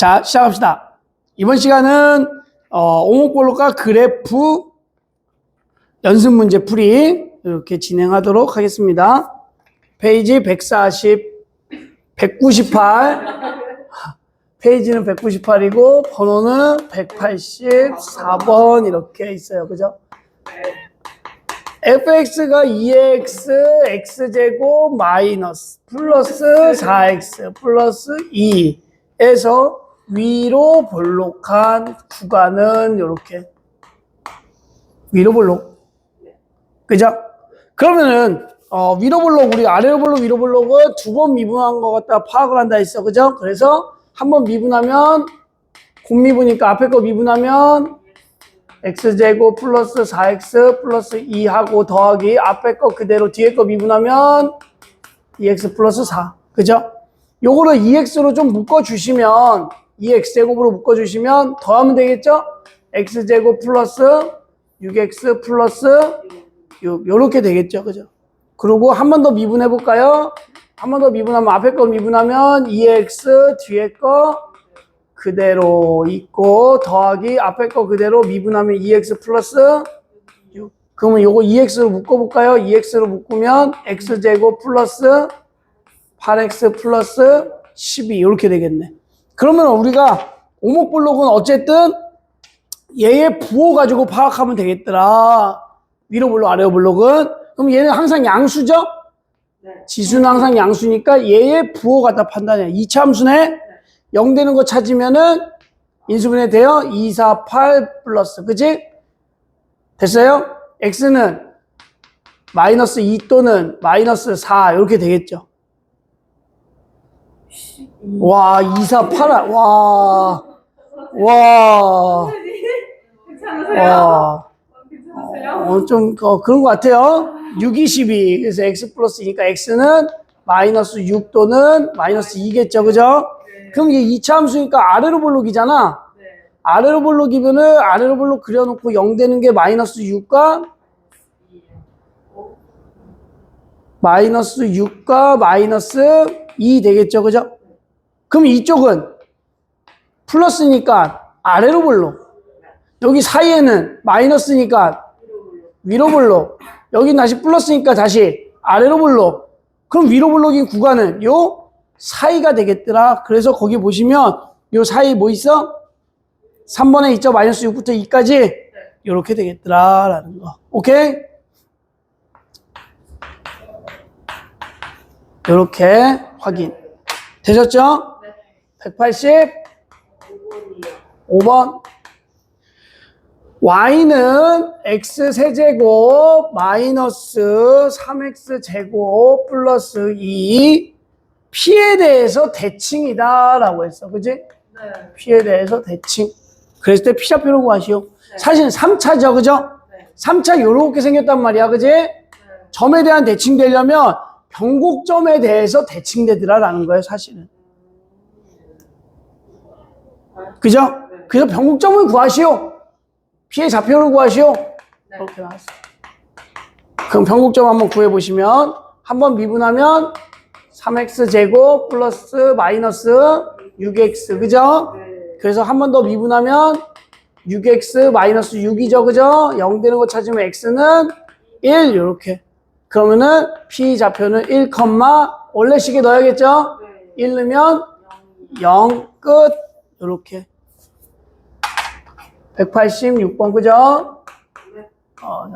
자, 시작합시다. 이번 시간은 어, 오목볼록과 그래프 연습 문제 풀이 이렇게 진행하도록 하겠습니다. 페이지 140, 198, 페이지는 198이고 번호는 184번 이렇게 있어요. 그죠? fx가 2x x제곱 마이너스 플러스 4x 플러스 2에서 위로 볼록한 구간은 이렇게 위로 볼록 그죠? 그러면은 어, 위로 볼록 우리 아래로 볼록 위로 볼록은 두 번 미분한 것 같다 파악을 한다 했어 그죠? 그래서 한 번 미분하면 곱미분이니까 앞에 거 미분하면 x제곱 플러스 4x 플러스 2하고 더하기 앞에 거 그대로 뒤에 거 미분하면 2x 플러스 4 그죠? 요거를 2x로 좀 묶어주시면 2x제곱으로 묶어주시면 더하면 되겠죠? x제곱 플러스 6x 플러스 6 요렇게 되겠죠 그죠? 그리고 한 번 더 미분해 볼까요? 한 번 더 미분하면 앞에 거 미분하면 2x 뒤에 거 그대로 있고 더하기 앞에 거 그대로 미분하면 2x 플러스 6 그러면 요거 2x로 묶어볼까요? 2x로 묶으면 x제곱 플러스 8x 플러스 12 이렇게 되겠네 그러면 우리가 오목블록은 어쨌든 얘의 부호 가지고 파악하면 되겠더라 위로 블록 아래로 블록은 그럼 얘는 항상 양수죠? 지수는 항상 양수니까 얘의 부호 갖다 판단해 2차 함수네 0 되는 거 찾으면은 인수분해 돼요. 2, 4, 8 플러스. 그지? 됐어요? x는 마이너스 2 또는 마이너스 4 이렇게 되겠죠. 와, 2, 4, 8. 와. 와. 괜찮으세요? 와. 괜찮으세요? 어, 좀 어, 그런 것 같아요. 6, 22. 그래서 x 플러스니까 x는 마이너스 6 또는 마이너스 2겠죠. 그죠? 네. 그럼 이게 2차 함수니까 아래로 볼록이잖아. 네. 아래로 볼록이면은 아래로 볼록 그려놓고 0 되는 게 마이너스 6과 마이너스 6과 마이너스 2 되겠죠. 그죠? 그럼 이쪽은 플러스니까 아래로 볼록. 여기 사이에는 마이너스니까 위로 볼록. 여기 다시 플러스니까 다시 아래로 볼록. 그럼 위로 볼록인 구간은 요 사이가 되겠더라. 그래서 거기 보시면 요 사이 뭐 있어? 3번에 있죠. 마이너스 6부터 2까지. 이렇게 되겠더라. 라는 거. 오케이? 이렇게 확인. 되셨죠? 185번. y는 x 세제곱 마이너스 3x 제곱 플러스 2 p에 대해서 대칭이다 라고 했어. 그지? 네. p에 대해서 대칭. 그랬을 때 p좌표를 구하시오. 네. 사실 3차죠. 그죠? 네. 3차 요렇게 생겼단 말이야. 그지? 네. 점에 대한 대칭 되려면 변곡점에 대해서 대칭되더라라는 거예요, 사실은. 그죠? 그래서 변곡점을 구하시오. 피해 좌표를 구하시오. 이렇게 나왔어. 그럼 변곡점 한번 구해보시면 한번 미분하면 3x 제곱 플러스 마이너스 6x 그죠? 그래서 한 번 더 미분하면 6x 마이너스 6이죠 그죠? 0 되는 거 찾으면 x는 1 이렇게 그러면은 p 좌표는 1, 원래 식에 넣어야겠죠? 1 넣으면 0 끝 이렇게 186번 그죠? 어,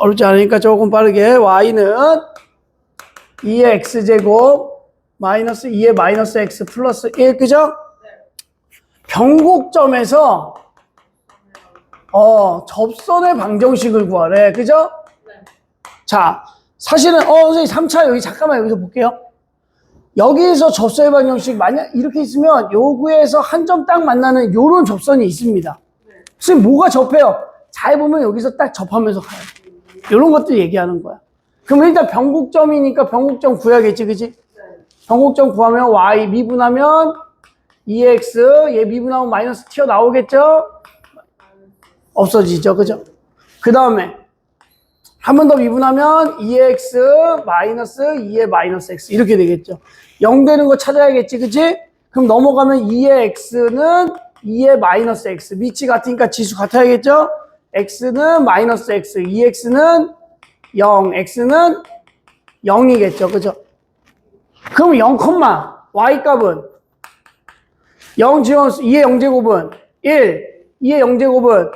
어렵지 않으니까 조금 빠르게 y는 2의 x제곱 마이너스 2의 마이너스 x 플러스 1 그죠? 변곡점에서 어, 접선의 방정식을 구하래 그죠? 자 사실은 어 선생님 3차 여기 잠깐만 여기서 볼게요 여기에서 접선의 방정식 만약 이렇게 있으면 요구에서 한 점 딱 만나는 요런 접선이 있습니다 선생님 뭐가 접해요? 잘 보면 여기서 딱 접하면서 가요. 이런 것들 얘기하는 거야. 그럼 일단 변곡점이니까 변곡점 구해야겠지, 그지? 변곡점 구하면 y 미분하면 2x 얘 미분하면 마이너스 튀어나오겠죠? 없어지죠, 그죠? 그 다음에 한 번 더 미분하면 2x 마이너스 2의 마이너스 x 이렇게 되겠죠. 0 되는 거 찾아야겠지, 그지? 그럼 넘어가면 2의 x는 2의 마이너스 x. 밑이 같으니까 지수 같아야겠죠? x는 마이너스 x, 2x는 0, x는 0이겠죠. 그죠? 그럼 0, y 값은 0 지원수 2의 0제곱은 1, 2의 0제곱은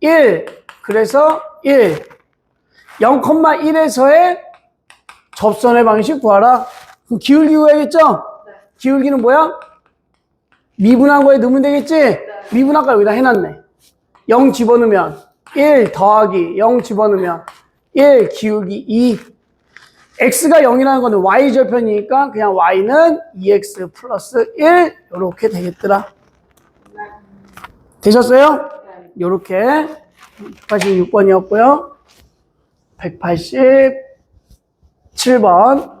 1, 그래서 1. 0,1에서의 접선의 방식 구하라. 그럼 기울기 구해야겠죠? 기울기는 뭐야? 미분한 거에 넣으면 되겠지? 미분한 거 여기다 해놨네. 0 집어넣으면 1 더하기 0 집어넣으면 1 기울기 2. x가 0이라는 거는 y 절편이니까 그냥 y는 2x 플러스 1 이렇게 되겠더라. 되셨어요? 이렇게 186번이었고요. 187번.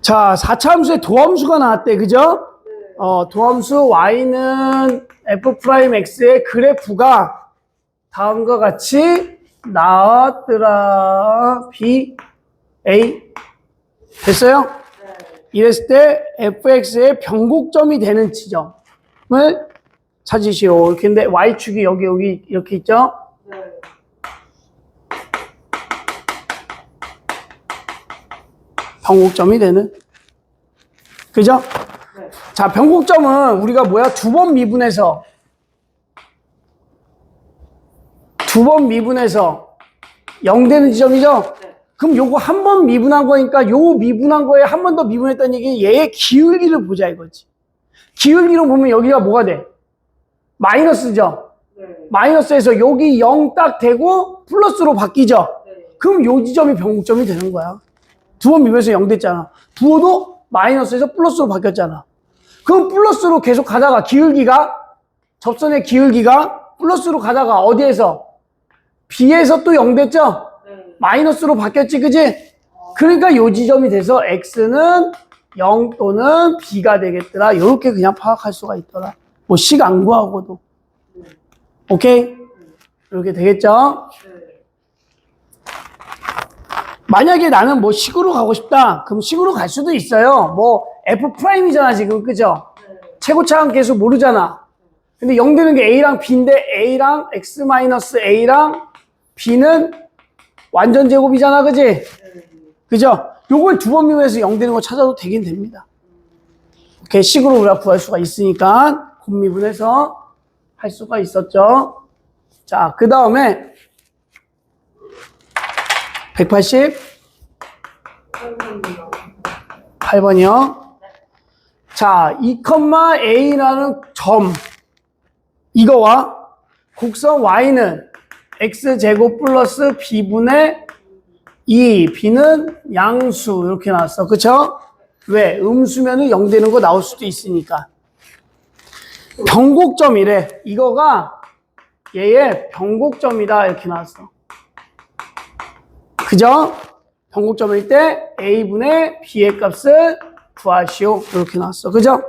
자, 4차함수의 도함수가 나왔대. 그죠? 어, 도함수 y는 f'x의 그래프가 다음과 같이 나왔더라. b, a. 됐어요? 이랬을 때 fx의 변곡점이 되는 지점을 찾으시오. 이렇게 근데 y축이 여기 여기 이렇게 있죠? 변곡점이 되는. 그죠? 자, 변곡점은 우리가 뭐야? 두 번 미분해서 두 번 미분해서 0 되는 지점이죠? 그럼 요거 한 번 미분한 거니까 요 미분한 거에 한 번 더 미분했다는 얘기 얘의 기울기를 보자 이거지. 기울기로 보면 여기가 뭐가 돼? 마이너스죠? 마이너스에서 여기 0 딱 되고 플러스로 바뀌죠? 그럼 요 지점이 변곡점이 되는 거야. 두 번 미분해서 0 됐잖아. 부호도 마이너스에서 플러스로 바뀌었잖아. 그럼 플러스로 계속 가다가 기울기가 접선의 기울기가 플러스로 가다가 어디에서 B에서 또 0 됐죠? 마이너스로 바뀌었지, 그지? 그러니까 요 지점이 돼서 X는 0 또는 B가 되겠더라. 이렇게 그냥 파악할 수가 있더라. 뭐, 식 안 구하고도. 오케이? 이렇게 되겠죠? 만약에 나는 뭐 식으로 가고 싶다. 그럼 식으로 갈 수도 있어요. 뭐, F 프라임이잖아, 지금. 그죠? 최고 차항 계수 모르잖아. 근데 0 되는 게 A랑 B인데 A랑 X 마이너스 A랑 B는 완전 제곱이잖아, 그지? 그죠? 요걸 두 번 미분해서 0 되는 거 찾아도 되긴 됩니다. 이렇게 식으로 우리가 구할 수가 있으니까 곱미분해서 할 수가 있었죠. 자, 그 다음에 188번이요. 자, 2,a라는 점 이거와 곡선 y는 x제곱 플러스 b분의 2, b는 양수 이렇게 나왔어. 그쵸? 왜? 음수면은 0 되는 거 나올 수도 있으니까. 변곡점이래. 이거가 얘의 변곡점이다 이렇게 나왔어. 그죠? 변곡점일 때 a분의 b의 값을 구하시오. 이렇게 나왔어. 그죠?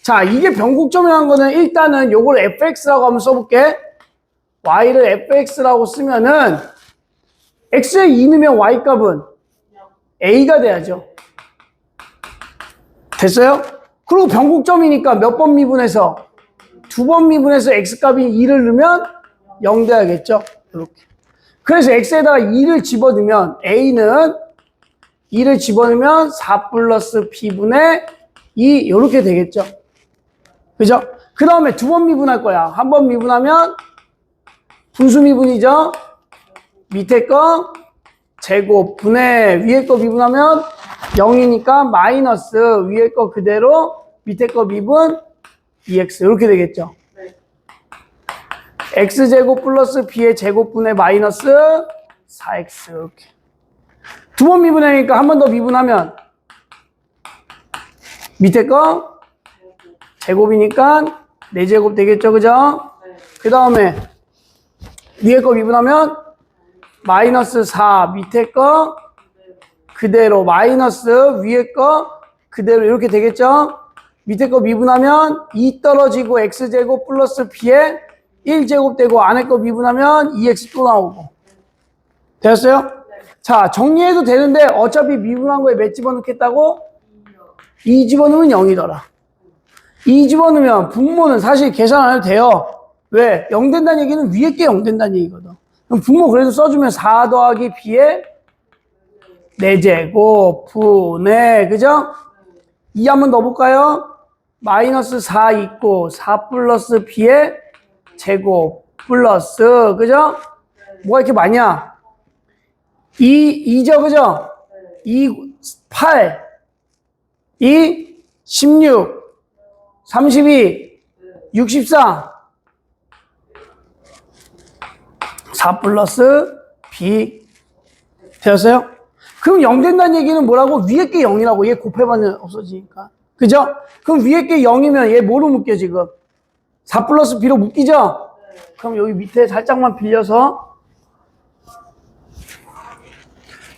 자, 이게 변곡점이라는 거는 일단은 요걸 fx라고 한번 써볼게. Y를 fx라고 쓰면은 x에 2 넣으면 y 값은 a가 돼야죠. 됐어요? 그리고 변곡점이니까 몇 번 미분해서 두 번 미분해서 x 값이 2를 넣으면 0 돼야겠죠. 이렇게. 그래서 x에다가 2를 집어넣으면 a는 2를 집어넣으면 4 플러스 b분의 2 이렇게 되겠죠. 그죠? 그 다음에 두 번 미분할 거야. 한 번 미분하면 분수 미분이죠. 밑에 거 제곱 분의 위에 거 미분하면 0이니까 마이너스 위에 거 그대로 밑에 거 미분 2x 이렇게 되겠죠. x제곱 플러스 b의 제곱분의 마이너스 4x 이렇게 두 번 미분하니까 한 번 더 미분하면 밑에 거 제곱이니까 4제곱 되겠죠 그죠? 그 다음에 위에 거 미분하면 마이너스 4 밑에 거 그대로 마이너스 위에 거 그대로 이렇게 되겠죠? 밑에 거 미분하면 2 떨어지고 x제곱 플러스 b에 1제곱 되고 안에 거 미분하면 2x 또 나오고 되었어요? 자, 정리해도 되는데 어차피 미분한 거에 몇 집어넣겠다고? 2 집어넣으면 0이더라. 2 집어넣으면 분모는 사실 계산 안 해도 돼요. 왜? 0 된다는 얘기는 위에 게 0 된다는 얘기거든. 그럼 분모 그래도 써주면 4 더하기 b에 4제곱 분의 그죠? 2 한번 넣어볼까요? 마이너스 4 있고 4 플러스 b의 제곱 플러스 그죠? 뭐가 이렇게 많냐? 2, 2죠 그죠? 2, 8 2, 16 32 64 4 플러스 b 되었어요? 그럼 0 된다는 얘기는 뭐라고? 위에 게 0이라고 얘 곱해봤는 없어지니까 그죠? 그럼 위에 게 0이면 얘 뭐로 묶여 지금? 4 플러스 b로 묶이죠? 그럼 여기 밑에 살짝만 빌려서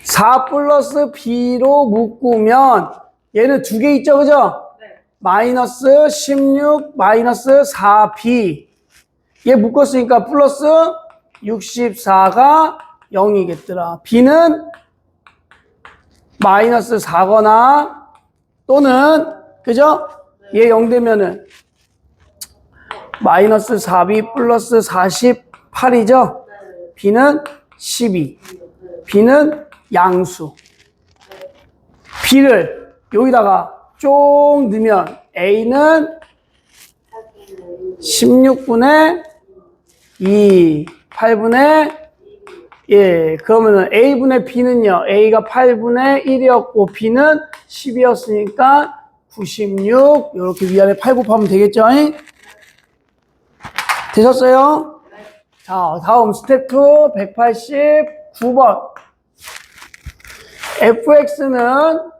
4 플러스 b로 묶으면 얘는 두 개 있죠 그죠? 마이너스 16 마이너스 4b 얘 묶었으니까 플러스 64가 0이겠더라 b는 마이너스 4거나 또는 그죠? 얘 0 되면은 마이너스 4b 플러스 48이죠? b는 12 b는 양수 b를 여기다가 쫑 넣으면 a는 16분의 2 8분의 1 그러면은 a분의 b는요 a가 8분의 1이었고 b는 10이었으니까 96 이렇게 위아래 8 곱하면 되겠죠? 되셨어요? 자 다음 스텝 2 189번 fx는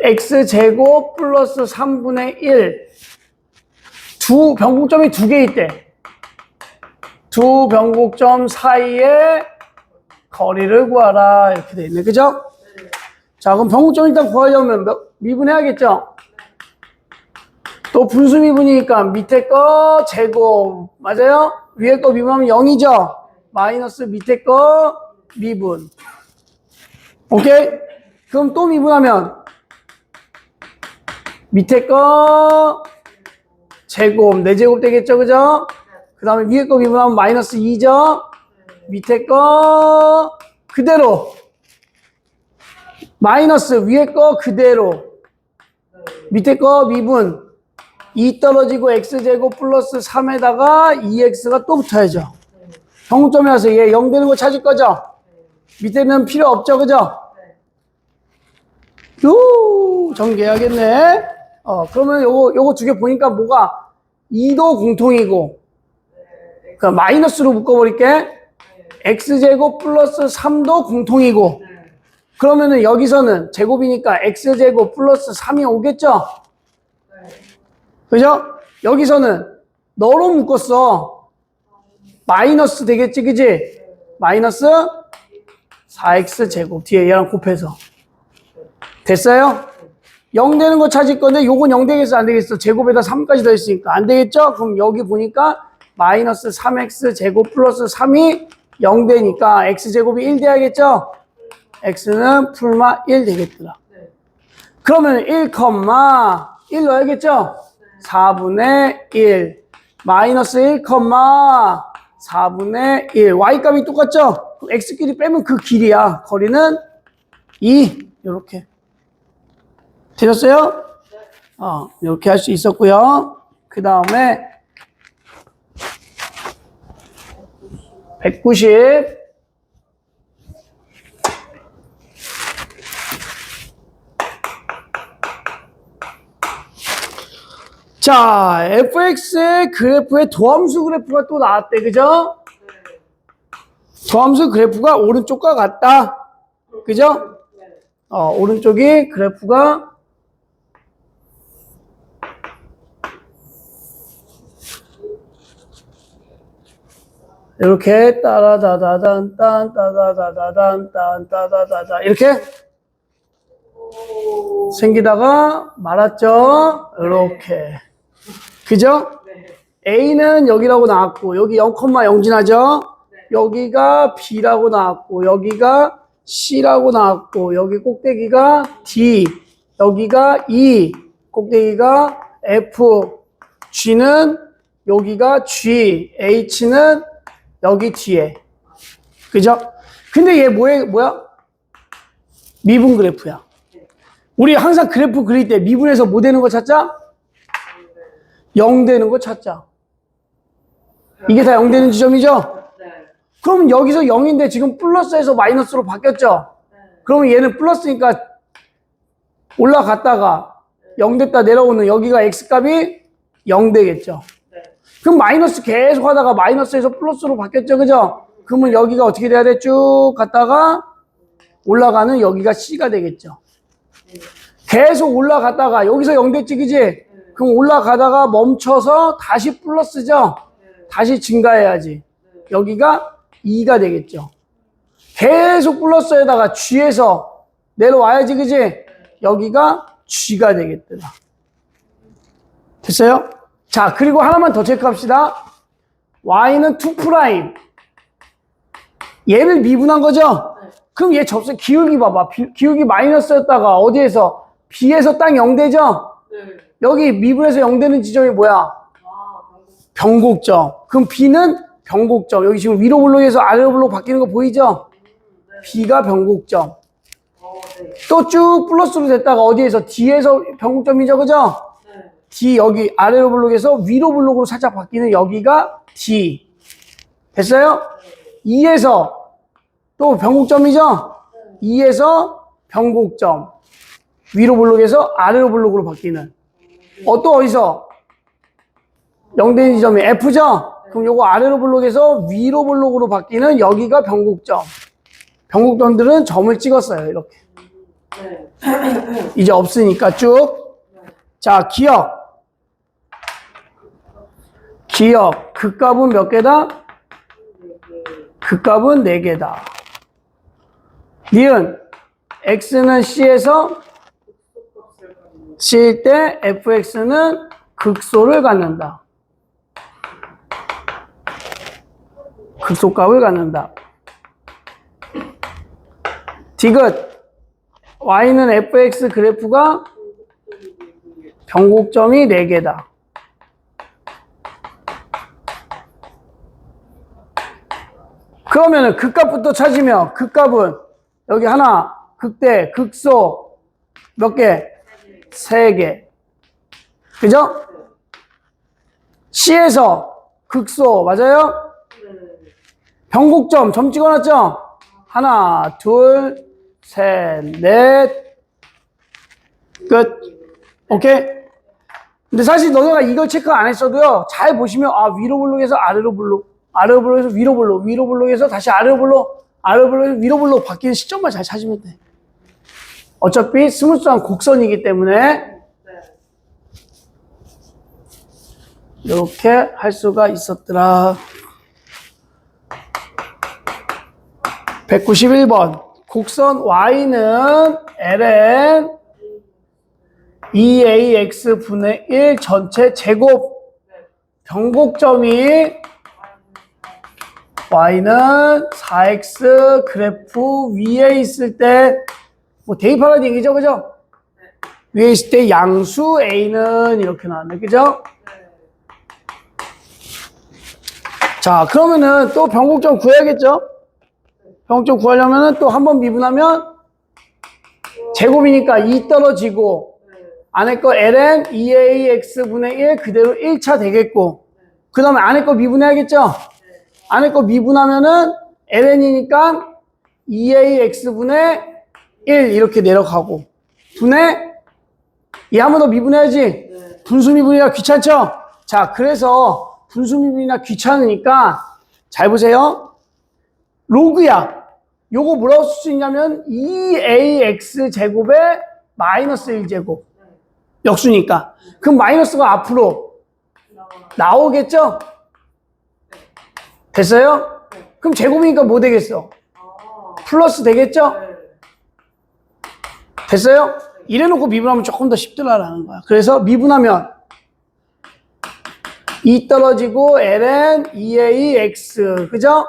x제곱 플러스 3분의 1. 두 변곡점이 두 개 있대. 두 변곡점 사이에 거리를 구하라. 이렇게 돼 있네. 그죠? 자, 그럼 변곡점 일단 구하려면 몇- 미분해야겠죠? 또 분수 미분이니까 밑에 거 제곱. 맞아요? 위에 거 미분하면 0이죠? 마이너스 밑에 거 미분. 오케이? 그럼 또 미분하면 밑에 거 제곱, 4제곱 되겠죠, 그죠? 그 다음에 위에 거 미분하면 마이너스 2죠? 밑에 거 그대로. 마이너스 위에 거 그대로. 밑에 거 미분. 2 떨어지고 x제곱 플러스 3에다가 2x가 또 붙어야죠. 정점에 와서 얘 0 되는 거 찾을 거죠? 밑에는 필요 없죠, 그죠? 요, 전개해야겠네. 어, 그러면 요거, 요거 두 개 보니까 뭐가 2도 공통이고, 그 마이너스로 묶어버릴게. x제곱 플러스 3도 공통이고, 그러면은 여기서는 제곱이니까 x제곱 플러스 3이 오겠죠? 그죠? 여기서는 너로 묶었어. 마이너스 되겠지, 그지? 마이너스 4x 제곱 뒤에 얘랑 곱해서 됐어요? 0 되는 거 찾을 건데 요건 0 되겠어 안 되겠어? 제곱에다 3까지 더했으니까 안 되겠죠? 그럼 여기 보니까 마이너스 3x 제곱 플러스 3이 0 되니까 x 제곱이 1 돼야겠죠? x는 풀마 1 되겠더라. 그러면 1, 1 넣어야겠죠? 4분의 1 마이너스 1, 4분의 1 y 값이 똑같죠? x끼리 빼면 그 길이야. 거리는 2 이렇게 되셨어요? 어, 이렇게 할 수 있었고요. 그 다음에 190 자, fx의 그래프에 도함수 그래프가 또 나왔대, 그죠? 도함수 그래프가 오른쪽과 같다. 그죠? 어, 오른쪽이 그래프가 이렇게 따라다다단 딴 따다다다단 딴 따다다다 이렇게 생기다가 말았죠. 이렇게 그죠? A는 여기라고 나왔고 여기 0,0 지나죠? 여기가 B라고 나왔고 여기가 C라고 나왔고 여기 꼭대기가 D 여기가 E 꼭대기가 F G는 여기가 G H는 여기 뒤에 그죠? 근데 얘 뭐야 뭐야? 미분 그래프야 우리 항상 그래프 그릴 때 미분에서 뭐 되는 거 찾자? 0 되는 거 찾자 이게 다 0 되는 지점이죠? 네. 그럼 여기서 0인데 지금 플러스에서 마이너스로 바뀌었죠? 그러면 얘는 플러스니까 올라갔다가 0 됐다 내려오는 여기가 x값이 0 되겠죠? 네. 그럼 마이너스 계속 하다가 마이너스에서 플러스로 바뀌었죠? 그죠? 그러면 여기가 어떻게 돼야 돼? 쭉 갔다가 올라가는 여기가 C가 되겠죠? 계속 올라갔다가 여기서 0 됐지, 그지? 그럼 올라가다가 멈춰서 다시 플러스죠? 다시 증가해야지. 여기가 2가 되겠죠. 계속 플러스에다가 G에서 내려와야지, 그지? 여기가 G가 되겠더라. 됐어요? 자, 그리고 하나만 더 체크합시다. Y는 2'. 얘를 미분한 거죠? 그럼 얘 접수, 기울기 봐봐. 비- 기울기 마이너스였다가 어디에서? B에서 딱 0 되죠? 네. 여기 미분에서 0 되는 지점이 뭐야? 아. 변곡점. 그럼 B는 변곡점. 여기 지금 위로 블록에서 아래로 블록 바뀌는 거 보이죠? B가 변곡점. 어, 네. 또쭉 플러스로 됐다가 어디에서 D에서 변곡점이죠, 그죠? 네. D 여기 아래로 블록에서 위로 블록으로 살짝 바뀌는 여기가 D. 됐어요? 2에서 또 변곡점이죠? 2에서 변곡점. 위로 블록에서 아래로 블록으로 바뀌는. 어, 또 어디서? 0되는 지점이 F죠? 그럼 요거 아래로 블록에서 위로 블록으로 바뀌는 여기가 변곡점. 변곡점들은 점을 찍었어요, 이렇게. 네. 이제 없으니까 쭉. 자, 기억. 기억. 극값은 몇 개다? 극값은 4개다. 니은. x는 c에서 c일 때 fx는 극소를 갖는다. 극소값을 갖는다. 디귿. y는 fx 그래프가 변곡점이 4개다. 그러면은 극값부터 찾으면 극값은 여기 하나, 극대, 극소 몇 개? 세 개. 그죠? C에서 극소 맞아요? 변곡점 점 찍어놨죠? 하나, 둘, 셋, 넷, 끝. 오케이? 근데 사실 너네가 이걸 체크 안 했어도요, 잘 보시면, 아, 위로 블록에서 아래로 블록, 아래로 블록에서 위로 블록, 위로 블록에서 다시 아래로 블록, 아래로 블록에서 위로 블록 바뀌는 시점만 잘 찾으면 돼. 어차피 스무스한 곡선이기 때문에, 이렇게 할 수가 있었더라. 191번. 곡선 y는 ln 2ax 분의 1 전체 제곱 변곡점이 y는 4x 그래프 위에 있을 때 뭐 대입하라는 얘기죠 그죠? 위에 있을 때 양수 a는 이렇게 나왔네 그죠? 자 그러면은 또 변곡점 구해야겠죠? 변곡점 구하려면은 또 한 번 미분하면 제곱이니까 2 떨어지고 안에 거 ln 2ax 분의 1 그대로 1차 되겠고 그 다음에 안에 거 미분해야겠죠? 안에 거 미분하면은 ln이니까 2ax 분의 1 이렇게 내려가고 분의 이 한 번 더 미분해야지. 분수 미분이라 귀찮죠? 자 그래서 분수 미분이나 귀찮으니까 잘 보세요. 로그야. 요거 뭐라고 쓸 수 있냐면 2ax 제곱에 마이너스 1제곱. 역수니까. 그럼 마이너스가 앞으로 나오겠죠? 됐어요? 그럼 제곱이니까 뭐 되겠어? 아, 플러스 되겠죠? 네. 됐어요? 이래놓고 미분하면 조금 더 쉽더라라는 거야. 그래서 미분하면 2 떨어지고 ln 2ax 그죠?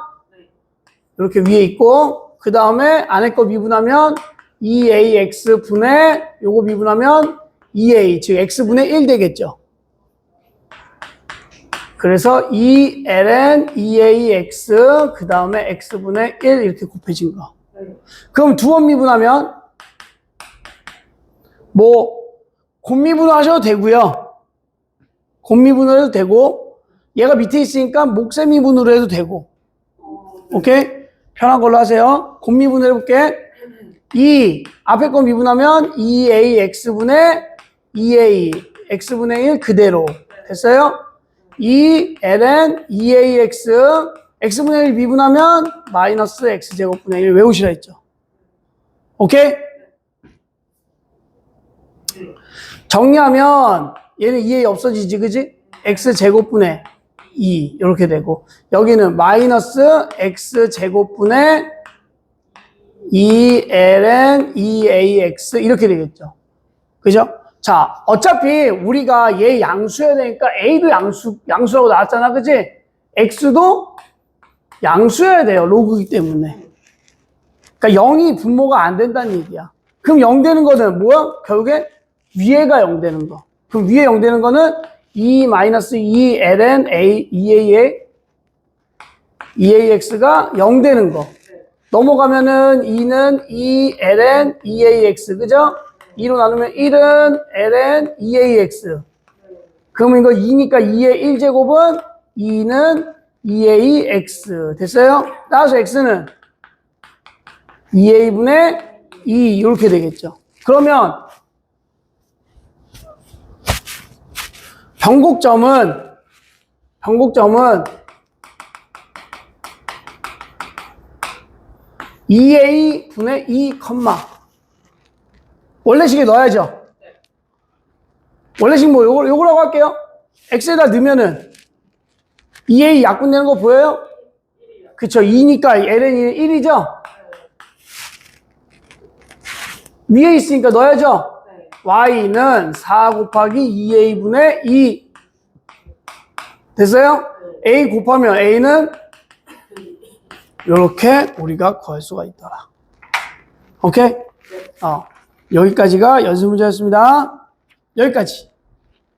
이렇게 위에 있고 그 다음에 안에 거 미분하면 2ax 분의 요거 미분하면 2a 즉 x분의 1 되겠죠. 그래서 2ln 2ax 그 다음에 x분의 1 이렇게 곱해진 거. 네. 그럼 두 번 미분하면 뭐 곱미분을 하셔도 되고요. 곱미분을 해도 되고 얘가 밑에 있으니까 목세미분으로 해도 되고. 오케이? 편한 걸로 하세요. 곱미분을 해볼게. 2 앞에 거 미분하면 2ax분의 2a x분의 1 그대로 됐어요? 2 ln 2ax x분의 1 미분하면 마이너스 x제곱분의 1 외우시라 했죠. 오케이? 정리하면 얘는 2a 없어지지 그지? x제곱분의 2 이렇게 되고 여기는 마이너스 x제곱분의 2ln 2ax 이렇게 되겠죠. 그죠? 자, 어차피 우리가 얘 양수해야 되니까 a도 양수 양수라고 나왔잖아. 그지? x도 양수해야 돼요. 로그이기 때문에. 그러니까 0이 분모가 안 된다는 얘기야. 그럼 0 되는 거는 뭐야? 결국에 위에가 0 되는 거. 그럼 위에 0 되는 거는 2 마이너스 2 ln a 2a의 2ax가 0 되는 거. 넘어가면은 2는 2 ln 2ax 그죠? 2로 나누면 1은 ln 2ax. 그러면 이거 2니까 2의 1제곱은 2는 2ax. 됐어요? 따라서 x는 2a분의 2 이렇게 되겠죠. 그러면 변곡점은 변곡점은 2a 분의 2 컴마 원래식에 넣어야죠. 원래식 뭐 요거 요거라고 할게요. x에다 넣으면은 2a 약분 되는 거 보여요? 그쵸 2니까 ln이 1이죠. 위에 있으니까 넣어야죠. 네. y는 4 곱하기 2a분의 2 됐어요? a 곱하면 a는 이렇게 우리가 구할 수가 있더라. 오케이? 어, 여기까지가 연습 문제였습니다. 여기까지.